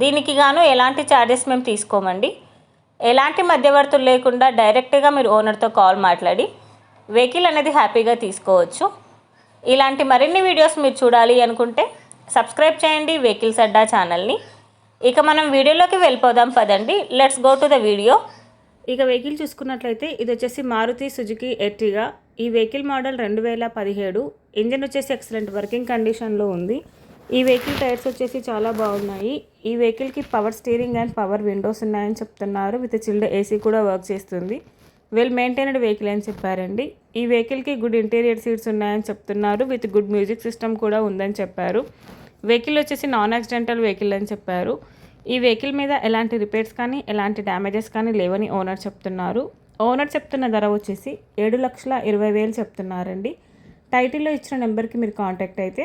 దీనికి గాను ఎలాంటి ఛార్జెస్ మేము తీసుకోమండి. ఎలాంటి మధ్యవర్తులు లేకుండా డైరెక్ట్గా మీరు ఓనర్తో కాల్ మాట్లాడి వెహికల్ అనేది హ్యాపీగా తీసుకోవచ్చు. ఇలాంటి మరిన్ని వీడియోస్ మీరు చూడాలి అనుకుంటే సబ్స్క్రైబ్ చేయండి వెహికల్స్ అడ్డా ఛానల్ని ఇక మనం వీడియోలోకి వెళ్ళిపోదాం పదండి. Let's go to the video ఇక వెహికల్ చూసుకున్నట్లయితే ఇది వచ్చేసి మారుతి సుజుకి ఎర్టిగా. ఈ వెహికల్ మోడల్ రెండు వేల పదిహేడు. ఇంజన్ వచ్చేసి ఎక్సలెంట్ వర్కింగ్ కండిషన్లో ఉంది. ఈ వెహికల్ టైర్స్ వచ్చేసి చాలా బాగున్నాయి. ఈ వెహికల్కి power steering and power windows ఉన్నాయని చెప్తున్నారు. విత్ చిల్డ్ ఏసీ కూడా వర్క్ చేస్తుంది. వెల్ మెయింటైన్డ్ వెహికల్ అని చెప్పారండి. ఈ వెహికల్కి గుడ్ ఇంటీరియర్ సీట్స్ ఉన్నాయని చెప్తున్నారు. విత్ గుడ్ మ్యూజిక్ సిస్టమ్ కూడా ఉందని చెప్పారు. వెహికల్ వచ్చేసి నాన్ యాక్సిడెంటల్ వెహికల్ అని చెప్పారు. ఈ వెహికల్ మీద ఎలాంటి రిపేర్స్ కానీ ఎలాంటి డ్యామేజెస్ కానీ లేవని ఓనర్ చెప్తున్నారు. ఓనర్ చెప్తున్న ధర వచ్చేసి ఏడు లక్షల ఇరవై వేలు చెప్తున్నారండి. టైటిల్లో ఇచ్చిన నెంబర్కి మీరు కాంటాక్ట్ అయితే